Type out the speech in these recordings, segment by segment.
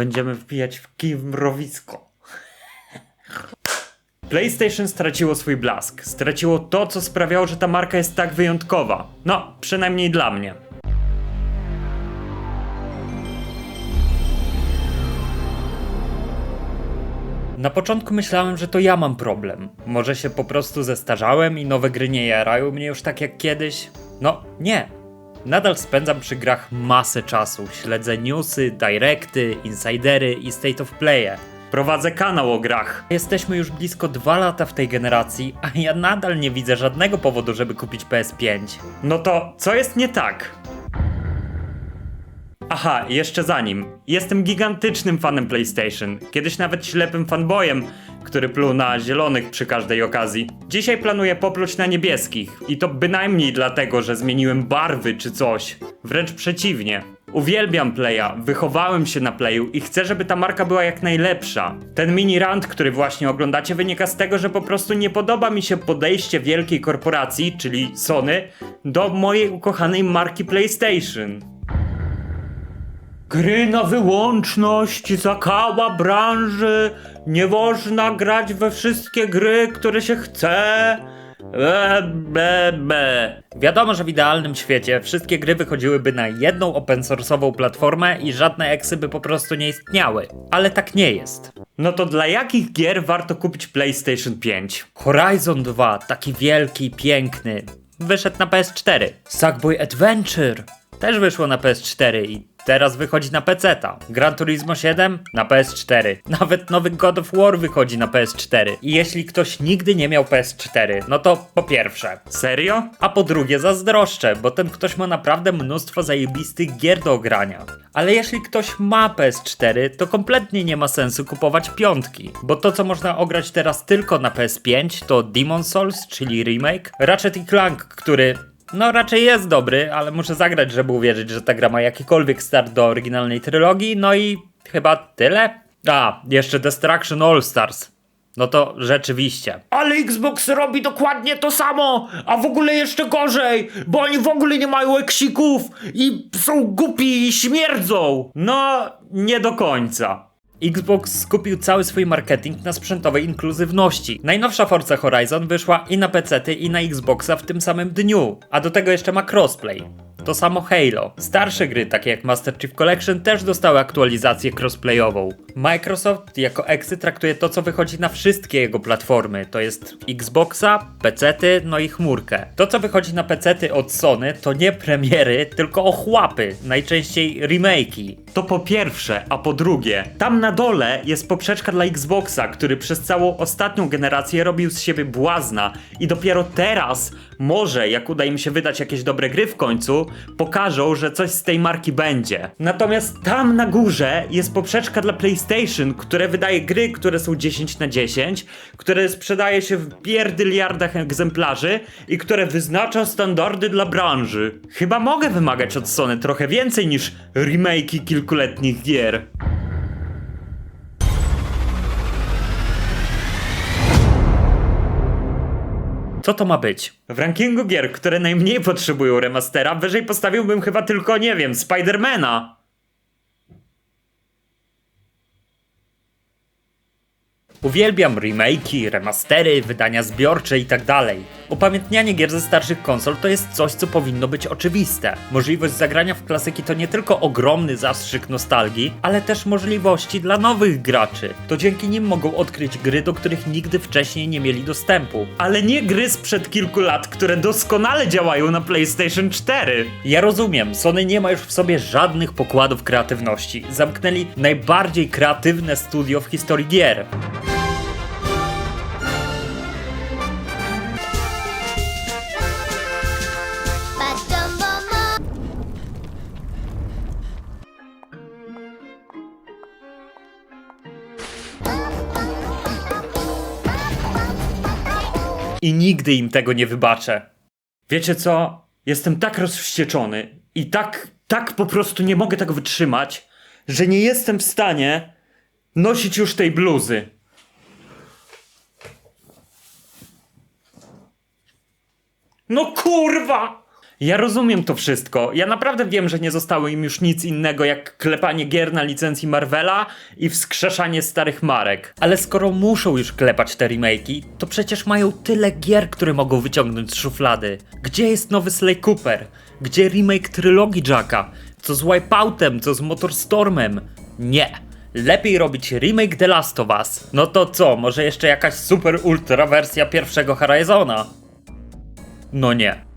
będziemy wbijać w kij w mrowisko. PlayStation straciło swój blask. Straciło to, co sprawiało, że ta marka jest tak wyjątkowa. No, przynajmniej dla mnie. Na początku myślałem, że to ja mam problem. Może się po prostu zestarzałem i nowe gry nie jarają mnie już tak jak kiedyś? No, nie. Nadal spędzam przy grach masę czasu. Śledzę newsy, directy, insidery i state of playe. Prowadzę kanał o grach. Jesteśmy już blisko dwa lata w tej generacji, a ja nadal nie widzę żadnego powodu, żeby kupić PS5. No to co jest nie tak? Aha, jeszcze zanim. Jestem gigantycznym fanem PlayStation. Kiedyś nawet ślepym fanboyem, który pluł na zielonych przy każdej okazji. Dzisiaj planuję popluć na niebieskich. I to bynajmniej dlatego, że zmieniłem barwy czy coś. Wręcz przeciwnie. Uwielbiam Playa, wychowałem się na Playu i chcę, żeby ta marka była jak najlepsza. Ten mini rant, który właśnie oglądacie, wynika z tego, że po prostu nie podoba mi się podejście wielkiej korporacji, czyli Sony, do mojej ukochanej marki PlayStation. Gry na wyłączność, zakała branży, nie można grać we wszystkie gry, które się chce. E, be, be. Wiadomo, że w idealnym świecie wszystkie gry wychodziłyby na jedną open source'ową platformę i żadne eksy by po prostu nie istniały. Ale tak nie jest. No to dla jakich gier warto kupić PlayStation 5? Horizon 2, taki wielki, piękny. Wyszedł na PS4. Sackboy Adventure też wyszło na PS4 i teraz wychodzi na PC-ta. Gran Turismo 7 na PS4. Nawet nowy God of War wychodzi na PS4. I jeśli ktoś nigdy nie miał PS4, no to po pierwsze, serio? A po drugie zazdroszczę, bo ten ktoś ma naprawdę mnóstwo zajebistych gier do ogrania. Ale jeśli ktoś ma PS4, to kompletnie nie ma sensu kupować piątki, bo to co można ograć teraz tylko na PS5 to Demon Souls, czyli remake, Ratchet i Clank, który no raczej jest dobry, ale muszę zagrać, żeby uwierzyć, że ta gra ma jakikolwiek start do oryginalnej trylogii, no i chyba tyle? A, jeszcze Destruction All Stars. No to rzeczywiście. Ale Xbox robi dokładnie to samo, a w ogóle jeszcze gorzej, bo oni w ogóle nie mają eksików i są głupi i śmierdzą. No, nie do końca. Xbox skupił cały swój marketing na sprzętowej inkluzywności. Najnowsza Forza Horizon wyszła i na PC i na Xboxa w tym samym dniu, a do tego jeszcze ma crossplay. To samo Halo. Starsze gry, takie jak Master Chief Collection, też dostały aktualizację crossplayową. Microsoft jako eksy traktuje to, co wychodzi na wszystkie jego platformy, to jest Xboxa, PC-ty, no i chmurkę. To, co wychodzi na PC-ty od Sony, to nie premiery, tylko ochłapy, najczęściej remake'i. To po pierwsze, a po drugie, tam na dole jest poprzeczka dla Xboxa, który przez całą ostatnią generację robił z siebie błazna i dopiero teraz, może jak uda im się wydać jakieś dobre gry w końcu, pokażą, że coś z tej marki będzie. Natomiast tam na górze jest poprzeczka dla PlayStation, które wydaje gry, które są 10 na 10, które sprzedaje się w pierdyliardach egzemplarzy i które wyznacza standardy dla branży. Chyba mogę wymagać od Sony trochę więcej niż remake'i kilkuletnich gier. Co to ma być? W rankingu gier, które najmniej potrzebują remastera, wyżej postawiłbym chyba tylko, nie wiem, Spidermana. Uwielbiam remake'i, remastery, wydania zbiorcze i tak. Upamiętnianie gier ze starszych konsol to jest coś, co powinno być oczywiste. Możliwość zagrania w klasyki to nie tylko ogromny zastrzyk nostalgii, ale też możliwości dla nowych graczy. To dzięki nim mogą odkryć gry, do których nigdy wcześniej nie mieli dostępu. Ale nie gry sprzed kilku lat, które doskonale działają na PlayStation 4. Ja rozumiem, Sony nie ma już w sobie żadnych pokładów kreatywności. Zamknęli najbardziej kreatywne studio w historii gier. I nigdy im tego nie wybaczę. Wiecie co? Jestem tak rozwścieczony i tak, tak po prostu nie mogę tego wytrzymać, że nie jestem w stanie nosić już tej bluzy. No kurwa! Ja rozumiem to wszystko. Ja naprawdę wiem, że nie zostało im już nic innego jak klepanie gier na licencji Marvela i wskrzeszanie starych marek. Ale skoro muszą już klepać te remake'i, to przecież mają tyle gier, które mogą wyciągnąć z szuflady. Gdzie jest nowy Slay Cooper? Gdzie remake trylogii Jacka? Co z Wipeoutem? Co z Motorstormem? Nie. Lepiej robić remake The Last of Us. No to co, może jeszcze jakaś super ultra wersja pierwszego Horizona? No nie.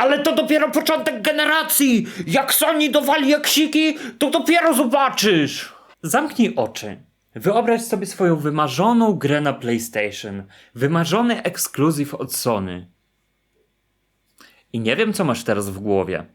Ale to dopiero początek generacji! Jak Sony dowali eksiki, to dopiero zobaczysz! Zamknij oczy. Wyobraź sobie swoją wymarzoną grę na PlayStation. Wymarzony ekskluzyw od Sony. I nie wiem, co masz teraz w głowie,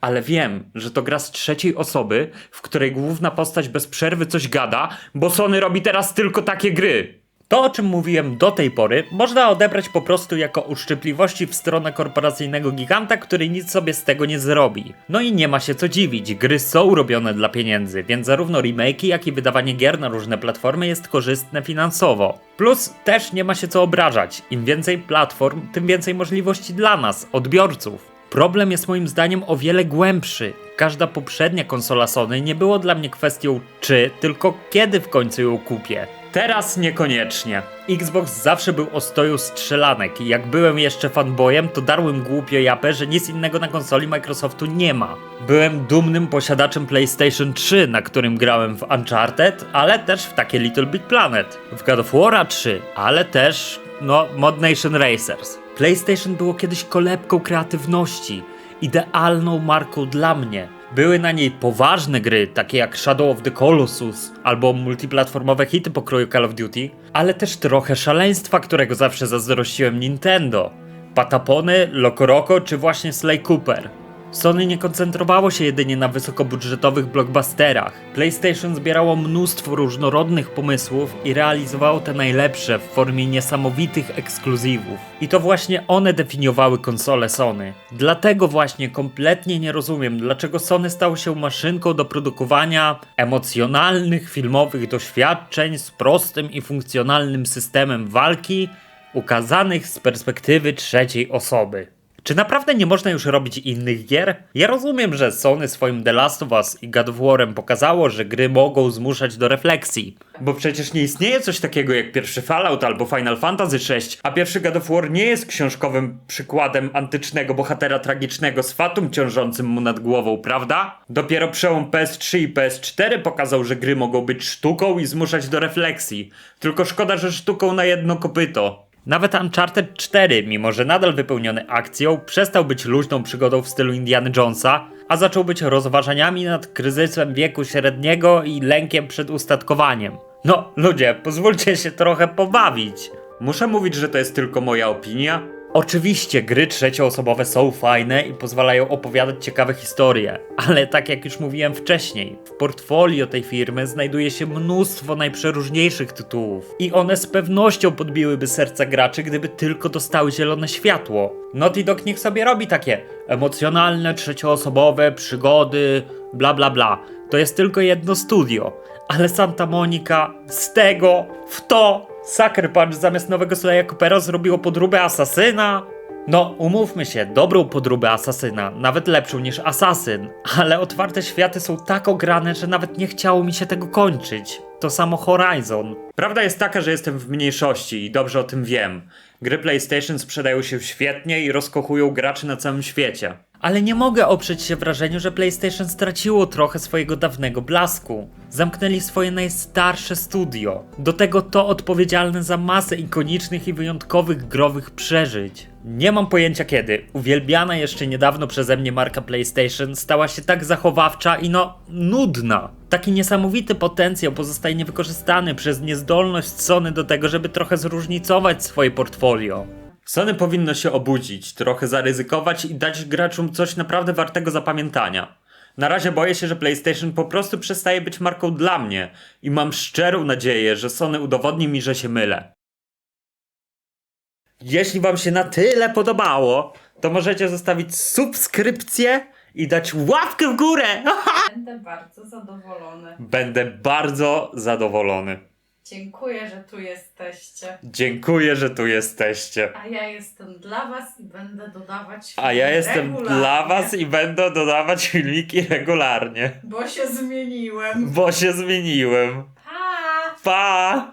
ale wiem, że to gra z trzeciej osoby, w której główna postać bez przerwy coś gada, bo Sony robi teraz tylko takie gry. To, o czym mówiłem do tej pory, można odebrać po prostu jako uszczypliwości w stronę korporacyjnego giganta, który nic sobie z tego nie zrobi. No i nie ma się co dziwić, gry są robione dla pieniędzy, więc zarówno remake'i, jak i wydawanie gier na różne platformy jest korzystne finansowo. Plus też nie ma się co obrażać, im więcej platform, tym więcej możliwości dla nas, odbiorców. Problem jest moim zdaniem o wiele głębszy. Każda poprzednia konsola Sony nie było dla mnie kwestią czy, tylko kiedy w końcu ją kupię. Teraz niekoniecznie. Xbox zawsze był ostoją strzelanek i jak byłem jeszcze fanboyem, to darłem głupio japę, że nic innego na konsoli Microsoftu nie ma. Byłem dumnym posiadaczem PlayStation 3, na którym grałem w Uncharted, ale też w takie Little Big Planet. W God of War 3, ale też, no, Mod Nation Racers. PlayStation było kiedyś kolebką kreatywności, idealną marką dla mnie. Były na niej poważne gry, takie jak Shadow of the Colossus albo multiplatformowe hity pokroju Call of Duty, ale też trochę szaleństwa, którego zawsze zazdrościłem Nintendo. Patapony, Lokoroko czy właśnie Sly Cooper. Sony nie koncentrowało się jedynie na wysokobudżetowych blockbusterach. PlayStation zbierało mnóstwo różnorodnych pomysłów i realizowało te najlepsze w formie niesamowitych ekskluzywów. I to właśnie one definiowały konsole Sony. Dlatego właśnie kompletnie nie rozumiem, dlaczego Sony stało się maszynką do produkowania emocjonalnych filmowych doświadczeń z prostym i funkcjonalnym systemem walki, ukazanych z perspektywy trzeciej osoby. Czy naprawdę nie można już robić innych gier? Ja rozumiem, że Sony swoim The Last of Us i God of War'em pokazało, że gry mogą zmuszać do refleksji. Bo przecież nie istnieje coś takiego jak pierwszy Fallout albo Final Fantasy VI, a pierwszy God of War nie jest książkowym przykładem antycznego bohatera tragicznego z fatum ciążącym mu nad głową, prawda? Dopiero przełom PS3 i PS4 pokazał, że gry mogą być sztuką i zmuszać do refleksji. Tylko szkoda, że sztuką na jedno kopyto. Nawet Uncharted 4, mimo że nadal wypełniony akcją, przestał być luźną przygodą w stylu Indiana Jonesa, a zaczął być rozważaniami nad kryzysem wieku średniego i lękiem przed ustatkowaniem. No, ludzie, pozwólcie się trochę pobawić. Muszę mówić, że to jest tylko moja opinia? Oczywiście gry trzecioosobowe są fajne i pozwalają opowiadać ciekawe historie, ale tak jak już mówiłem wcześniej, w portfolio tej firmy znajduje się mnóstwo najprzeróżniejszych tytułów i one z pewnością podbiłyby serca graczy, gdyby tylko dostały zielone światło. Naughty Dog niech sobie robi takie emocjonalne, trzecioosobowe przygody, bla bla bla. To jest tylko jedno studio, ale Santa Monica z tego w to Sucker Punch zamiast nowego Slaya Coopera zrobiło podróbę Asasyna. No, umówmy się, dobrą podróbę Asasyna, nawet lepszą niż Asasyn, ale otwarte światy są tak ograne, że nawet nie chciało mi się tego kończyć. To samo Horizon. Prawda jest taka, że jestem w mniejszości i dobrze o tym wiem. Gry PlayStation sprzedają się świetnie i rozkochują graczy na całym świecie. Ale nie mogę oprzeć się wrażeniu, że PlayStation straciło trochę swojego dawnego blasku. Zamknęli swoje najstarsze studio. Do tego to odpowiedzialne za masę ikonicznych i wyjątkowych growych przeżyć. Nie mam pojęcia kiedy. Uwielbiana jeszcze niedawno przeze mnie marka PlayStation stała się tak zachowawcza i no nudna. Taki niesamowity potencjał pozostaje niewykorzystany przez niezdolność Sony do tego, żeby trochę zróżnicować swoje portfolio. Sony powinno się obudzić, trochę zaryzykować i dać graczom coś naprawdę wartego zapamiętania. Na razie boję się, że PlayStation po prostu przestaje być marką dla mnie i mam szczerą nadzieję, że Sony udowodni mi, że się mylę. Jeśli wam się na tyle podobało, to możecie zostawić subskrypcję i dać łapkę w górę. Będę bardzo zadowolony. Będę bardzo zadowolony. Dziękuję, że tu jesteście. Dziękuję, że tu jesteście. A ja jestem dla was i będę dodawać A ja jestem regularnie, dla was i będę dodawać filmiki regularnie. Bo się zmieniłem. Bo się zmieniłem. Pa! Pa!